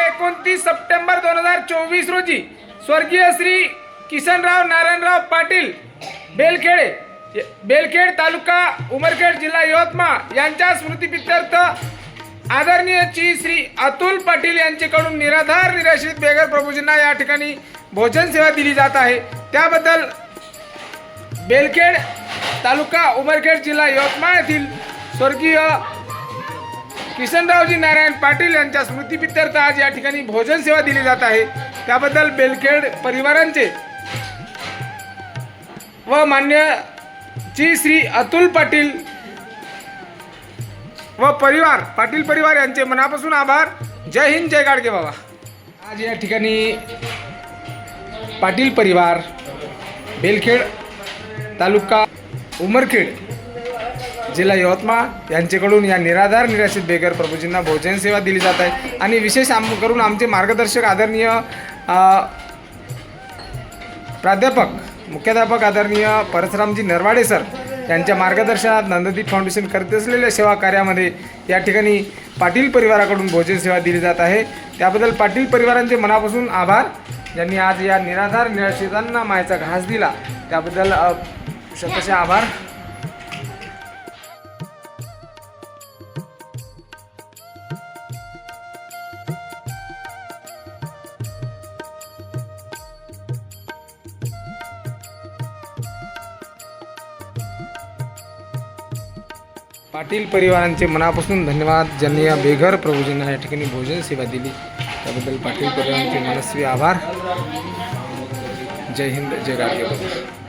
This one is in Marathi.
एकोणतीस सप्टेंबर दोन हजार चोवीस रोजी स्वर्गीय श्री किसनराव नारायणराव पाटील बेलखेडे बेलखेड तालुका उमरखेड जिल्हा यवतमाळ यांच्या स्मृतीप्रित्यर्थ आदरणीय ची श्री अतुल पाटील यांच्याकडून निराधार निराश्रित बेघर प्रभूजींना या ठिकाणी भोजन सेवा दिली जात आहे. त्याबद्दल बेलखेड तालुका उमरखेड जिल्हा यवतमाळ येथील स्वर्गीय किसनरावजी नारायण पाटील यांच्या स्मृतीप्रित्यर्थ आज या ठिकाणी भोजन सेवा दिली जात आहे. त्याबद्दल बेलखेड परिवारांचे व मान्य जी श्री अतुल पाटील व परिवार पाटील परिवार यांचे मनापासून आभार. जय हिंद जय गाडगे बाबा. आज या ठिकाणी पाटील परिवार बेलखेड तालुका उमरखेड जिल्हा यवतमाळ यांच्याकडून या निराधार निराश्रित बेघर प्रभूजींना भोजन सेवा दिली जात आहे. आणि विशेष आम करून आमचे मार्गदर्शक आदरणीय प्राध्यापक मुख्याध्यापक आदरणीय परशुरामजी नरवाडे सर यांच्या मार्गदर्शनात नंददीप फाउंडेशन करत असलेल्या सेवा कार्यामध्ये या ठिकाणी पाटील परिवाराकडून भोजन सेवा दिली जात आहे. त्याबद्दल पाटील परिवारांचे मनापासून आभार. ज्यांनी आज या निराधार निराश्रितांना मायचा घास दिला. त्याबद्दल अ, आभार. पाटील परिवारांचे मनापासून धन्यवाद. ज्यांनी या बेघर प्रभूजींना या ठिकाणी भोजन सेवा दिली त्याबद्दल पाटील परिवारांचे मनस्वी आभार. जय हिंद जय गाडगे बाबा